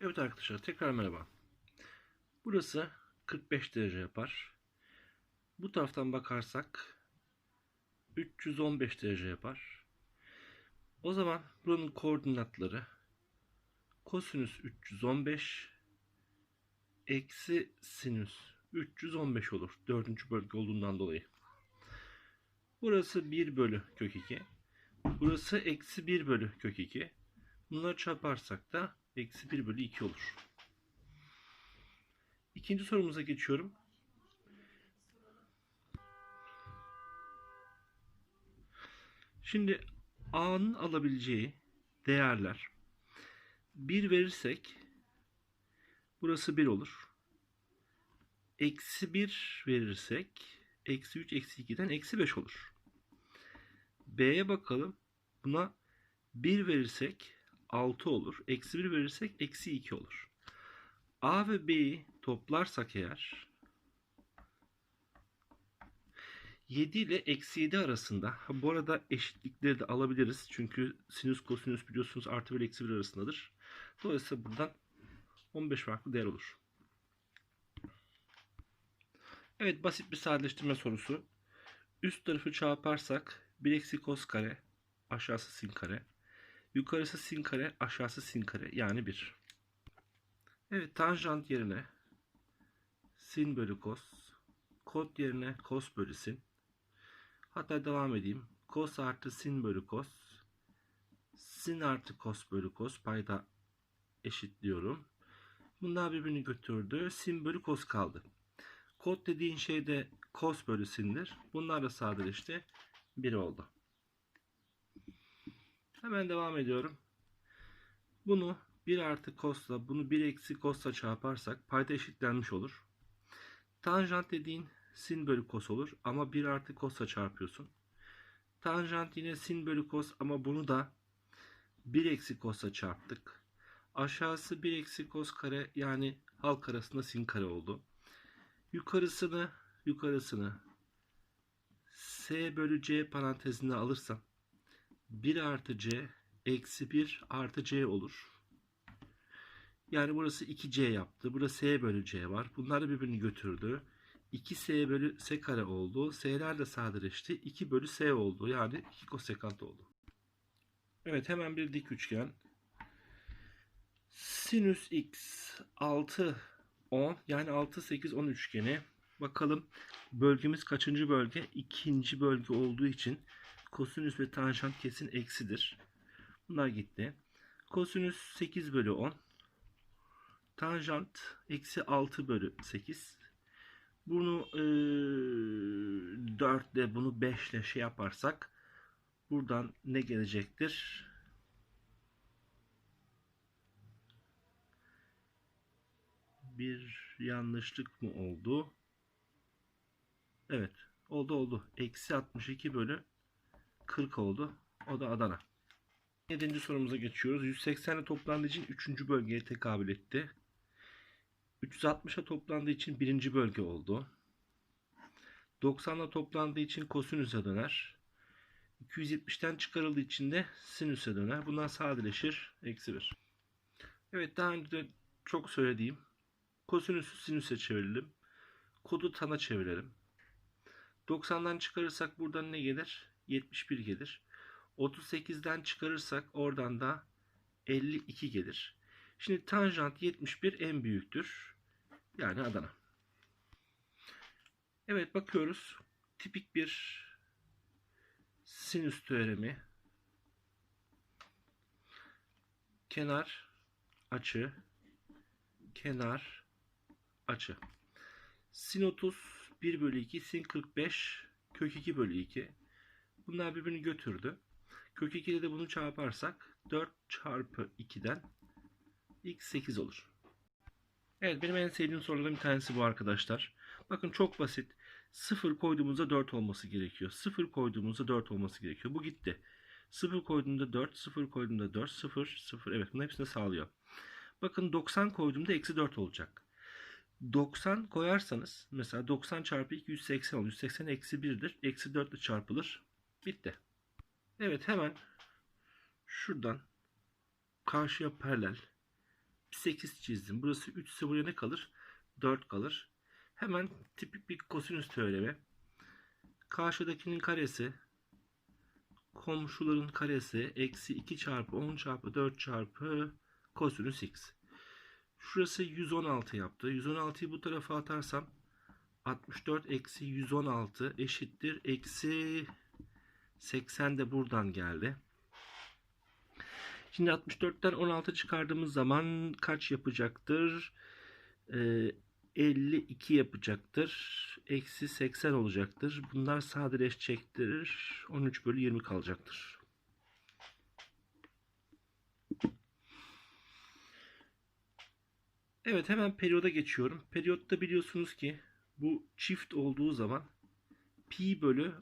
Evet arkadaşlar tekrar merhaba. Burası 45 derece yapar. Bu taraftan bakarsak 315 derece yapar. O zaman buranın koordinatları kosinüs 315 eksi sinüs 315 olur. Dördüncü bölge olduğundan dolayı. Burası 1 bölü kök 2. Burası eksi 1 bölü kök 2. Bunları çarparsak da eksi 1 bölü 2 olur. İkinci sorumuza geçiyorum. Şimdi A'nın alabileceği değerler 1 verirsek burası 1 olur. Eksi 1 verirsek eksi 3 eksi 2'den eksi 5 olur. B'ye bakalım. Buna 1 verirsek 6 olur. Eksi 1 verirsek eksi 2 olur. A ve B'yi toplarsak eğer 7 ile eksi 7 arasında ha, bu arada eşitlikleri de alabiliriz. Çünkü sinüs kosinüs biliyorsunuz artı 1 eksi 1 arasındadır. Dolayısıyla buradan 15 farklı değer olur. Evet basit bir sadeleştirme sorusu. Üst tarafı çarparsak 1 eksi kos kare aşağısı sin kare. Yukarısı sin kare, aşağısı sin kare yani 1. Evet tanjant yerine sin bölü kos, kot yerine kos bölü sin. Hatta devam edeyim. Kos artı sin bölü kos, sin artı kos bölü kos payda eşitliyorum. Bunlar birbirini götürdü. Sin bölü kos kaldı. Kot dediğin şey de kos bölü sindir. Bunlar da sadeleşti. 1 oldu. Hemen devam ediyorum. Bunu 1 artı kosla bunu 1 eksi kosla çarparsak payda eşitlenmiş olur. Tanjant dediğin sin bölü kos olur ama 1 artı kosla çarpıyorsun. Tanjant yine sin bölü kos ama bunu da 1 eksi kosla çarptık. Aşağısı 1 eksi kos kare yani halk arasında sin kare oldu. Yukarısını yukarısını s bölü c parantezine alırsam 1 artı c eksi 1 artı c olur. Yani burası 2c yaptı. Burada s bölü c var. Bunlar birbirini götürdü. 2s bölü s kare oldu. s'ler de sadeleşti. 2 bölü s oldu. Yani 2 kosekant oldu. Evet hemen bir dik üçgen. Sinüs x 6 10 yani 6 8 10 üçgeni. Bakalım bölgemiz kaçıncı bölge? İkinci bölge olduğu için kosinüs ve tanjant kesin eksidir. Bunlar gitti. Kosinüs 8 bölü 10. Tanjant eksi 6 bölü 8. Bunu e, 4 ile bunu 5 ile şey yaparsak buradan ne gelecektir? Bir yanlışlık mı oldu? Evet. Oldu oldu. Eksi 62 bölü 40 oldu. O da Adana. 7. sorumuza geçiyoruz. 180 ile toplandığı için 3. bölgeye tekabül etti. 360'a toplandığı için 1. bölge oldu. 90 ile toplandığı için kosinüse döner. 270'ten çıkarıldığı için de sinüse döner. Bunlar sadeleşir. Eksi 1. Evet daha önce de çok söylediğim kosinüsü sinüse çevirelim. Kodu tana çevirelim. 90'dan çıkarırsak buradan ne gelir? 71 gelir. 38'den çıkarırsak oradan da 52 gelir. Şimdi tanjant 71 en büyüktür. Yani Adana. Evet bakıyoruz. Tipik bir sinüs teoremi. Kenar açı kenar açı. Sin 30 1 bölü 2 sin 45 kök 2 bölü 2. Bunlar birbirini götürdü. Kök 2 ile de bunu çarparsak 4 çarpı 2'den x 8 olur. Evet benim en sevdiğim sorulardan bir tanesi bu arkadaşlar. Bakın çok basit. 0 koyduğumuzda 4 olması gerekiyor. 0 koyduğumuzda 4 olması gerekiyor. Bu gitti. 0 koyduğumda 4, 0 koyduğumda 4, 0, 0. Evet bunun hepsini sağlıyor. Bakın 90 koyduğumda eksi 4 olacak. 90 koyarsanız mesela 90 çarpı 2 180 olur. 180 eksi 1'dir. Eksi 4 ile çarpılır. Bitti. Evet hemen şuradan karşıya paralel 8 çizdim. Burası 3 ise buraya ne kalır? 4 kalır. Hemen tipik bir kosinüs teoremi. Karşıdakinin karesi komşuların karesi eksi 2 çarpı 10 çarpı 4 çarpı kosinüs x. Şurası 116 yaptı. 116'yı bu tarafa atarsam 64 eksi 116 eşittir. Eksi 80 de buradan geldi. Şimdi 64'ten 16 çıkardığımız zaman kaç yapacaktır? Ee, 52 yapacaktır. Eksi 80 olacaktır. Bunlar sadeleşecektir. 13 bölü 20 kalacaktır. Evet hemen periyoda geçiyorum. Periyotta biliyorsunuz ki bu çift olduğu zaman pi bölü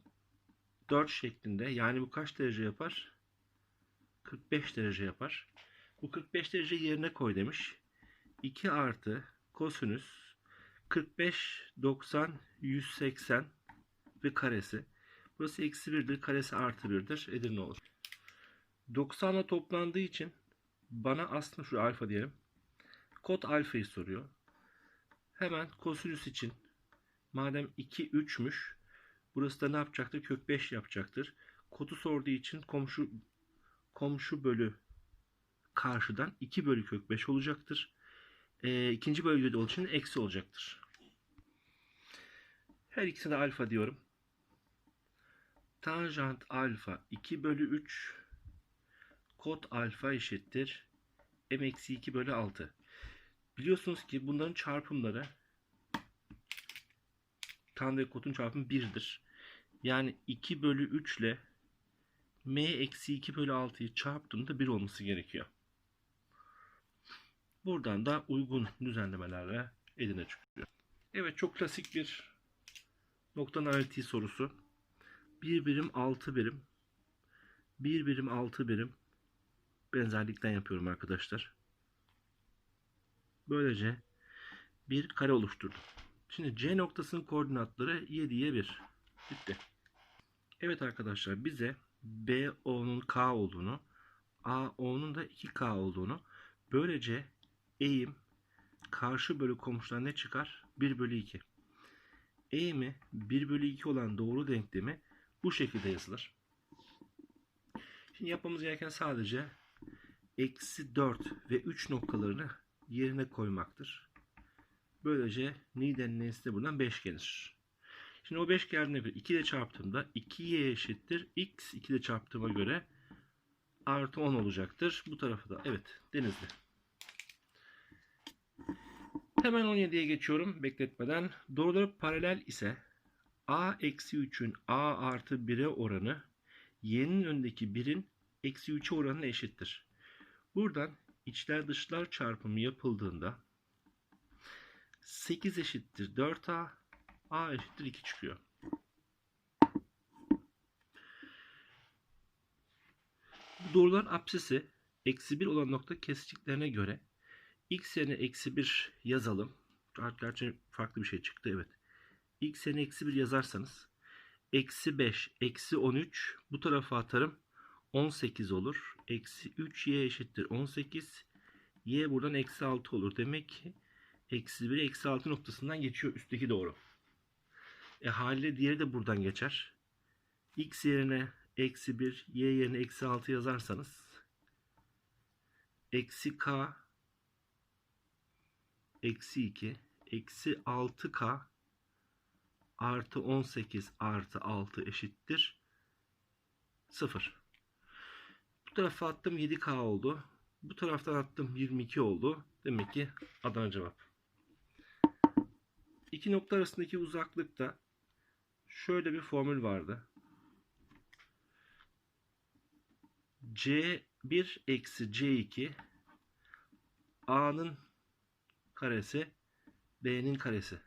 4 şeklinde yani bu kaç derece yapar? 45 derece yapar. Bu 45 derece yerine koy demiş. 2 artı kosinüs 45, 90, 180 ve karesi. Burası eksi 1'dir. Karesi artı 1'dir. Edir ne olur? 90'la toplandığı için bana aslında şu alfa diyelim. Kod alfayı soruyor. Hemen kosinüs için madem 2 3'müş burası da ne yapacaktır? Kök 5 yapacaktır. Kodu sorduğu için komşu komşu bölü karşıdan 2 bölü kök 5 olacaktır. E, ikinci bölgede olduğu için eksi olacaktır. Her ikisine de alfa diyorum. Tanjant alfa 2 bölü 3 kod alfa eşittir m eksi 2 bölü 6. Biliyorsunuz ki bunların çarpımları tan ve kodun çarpımı 1'dir. Yani 2 bölü 3 ile m eksi 2 bölü 6'yı çarptığımda 1 olması gerekiyor. Buradan da uygun düzenlemelerle eline çıkıyor. Evet çok klasik bir nokta analitiği sorusu. 1 birim 6 birim. 1 birim 6 birim. Benzerlikten yapıyorum arkadaşlar. Böylece bir kare oluşturdum. Şimdi C noktasının koordinatları 7'ye 1. Bitti. Evet arkadaşlar bize BO'nun K olduğunu, AO'nun da 2K olduğunu böylece eğim karşı bölü komşudan ne çıkar? 1 bölü 2. Eğimi 1 bölü 2 olan doğru denklemi bu şekilde yazılır. Şimdi yapmamız gereken sadece eksi 4 ve 3 noktalarını yerine koymaktır. Böylece Niden de buradan 5 gelir. Şimdi o 5 geldiğinde bir 2 ile çarptığımda 2y eşittir. x 2 ile çarptığıma göre artı 10 olacaktır. Bu tarafı da evet denizli. Hemen 17'ye geçiyorum bekletmeden. Doğruları paralel ise a eksi 3'ün a artı 1'e oranı y'nin önündeki 1'in eksi 3'e oranına eşittir. Buradan içler dışlar çarpımı yapıldığında 8 eşittir 4a a eşittir 2 çıkıyor. Bu doğruların apsisi eksi 1 olan nokta kesiştiklerine göre x yerine eksi 1 yazalım. Gerçi farklı bir şey çıktı evet. x yerine eksi 1 yazarsanız eksi 5 eksi 13 bu tarafa atarım 18 olur. Eksi 3y eşittir 18. y buradan eksi 6 olur. Demek ki eksi 1 eksi 6 noktasından geçiyor üstteki doğru. E haliyle diğeri de buradan geçer. x yerine eksi 1 y yerine eksi 6 yazarsanız eksi k eksi 2 eksi 6k artı 18 artı 6 eşittir 0. Bu tarafa attım 7k oldu. Bu taraftan attım 22 oldu. Demek ki Adana cevap. İki nokta arasındaki uzaklıkta şöyle bir formül vardı. C1 eksi C2 A'nın karesi B'nin karesi.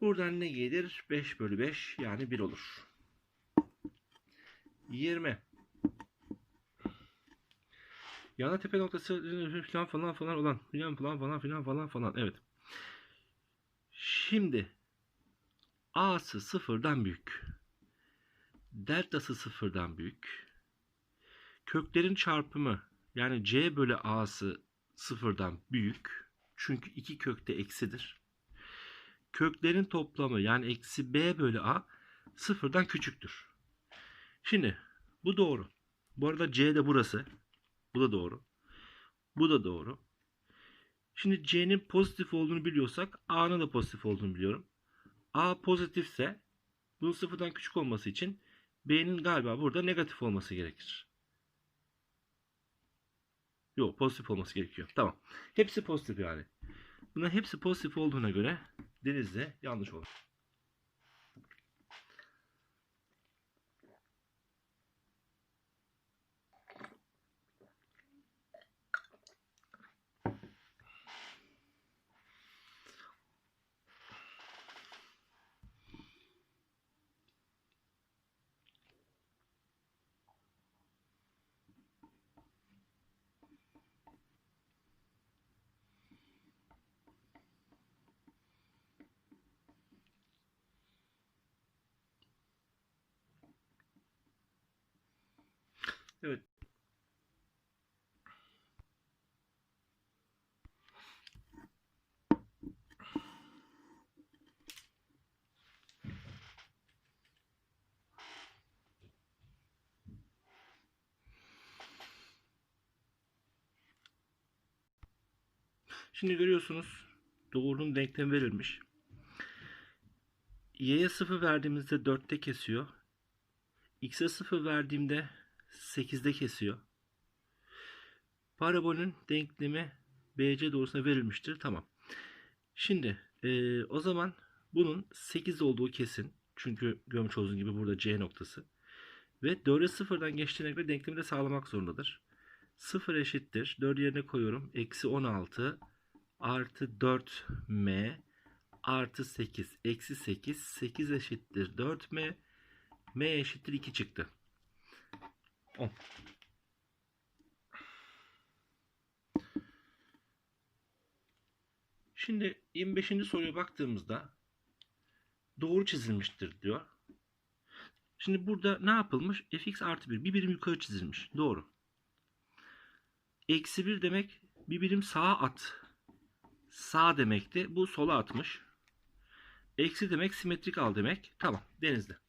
Buradan ne gelir? 5 bölü 5 yani 1 olur. 20. Yana tepe noktası falan falan falan olan filan falan falan filan falan falan. Evet. Şimdi A'sı sıfırdan büyük. Deltası sıfırdan büyük. Köklerin çarpımı yani C bölü A'sı sıfırdan büyük. Çünkü iki kökte eksidir. Köklerin toplamı yani eksi b bölü a sıfırdan küçüktür. Şimdi bu doğru. Bu arada c de burası. Bu da doğru. Bu da doğru. Şimdi c'nin pozitif olduğunu biliyorsak a'nın da pozitif olduğunu biliyorum. A pozitifse bunun sıfırdan küçük olması için b'nin galiba burada negatif olması gerekir. Yok pozitif olması gerekiyor. Tamam. Hepsi pozitif yani. Bunların hepsi pozitif olduğuna göre denizde yanlış olur. Evet. Şimdi görüyorsunuz doğrunun denklemi verilmiş. Y'ye 0 verdiğimizde 4'te kesiyor. X'e 0 verdiğimde 8'de kesiyor. Parabolün denklemi BC doğrusuna verilmiştir. Tamam. Şimdi e, o zaman bunun 8 olduğu kesin. Çünkü görmüş olduğunuz gibi burada C noktası. Ve 4'e 0'dan geçtiğine göre denklemi de sağlamak zorundadır. 0 eşittir. 4 yerine koyuyorum. Eksi 16 artı 4M artı 8 eksi 8 8 eşittir 4M M eşittir 2 çıktı. 10. Şimdi 25. soruya baktığımızda doğru çizilmiştir diyor. Şimdi burada ne yapılmış? fx artı 1 bir birim yukarı çizilmiş. Doğru. Eksi 1 demek bir birim sağa at. Sağ demekti. Bu sola atmış. Eksi demek simetrik al demek. Tamam. Denizde.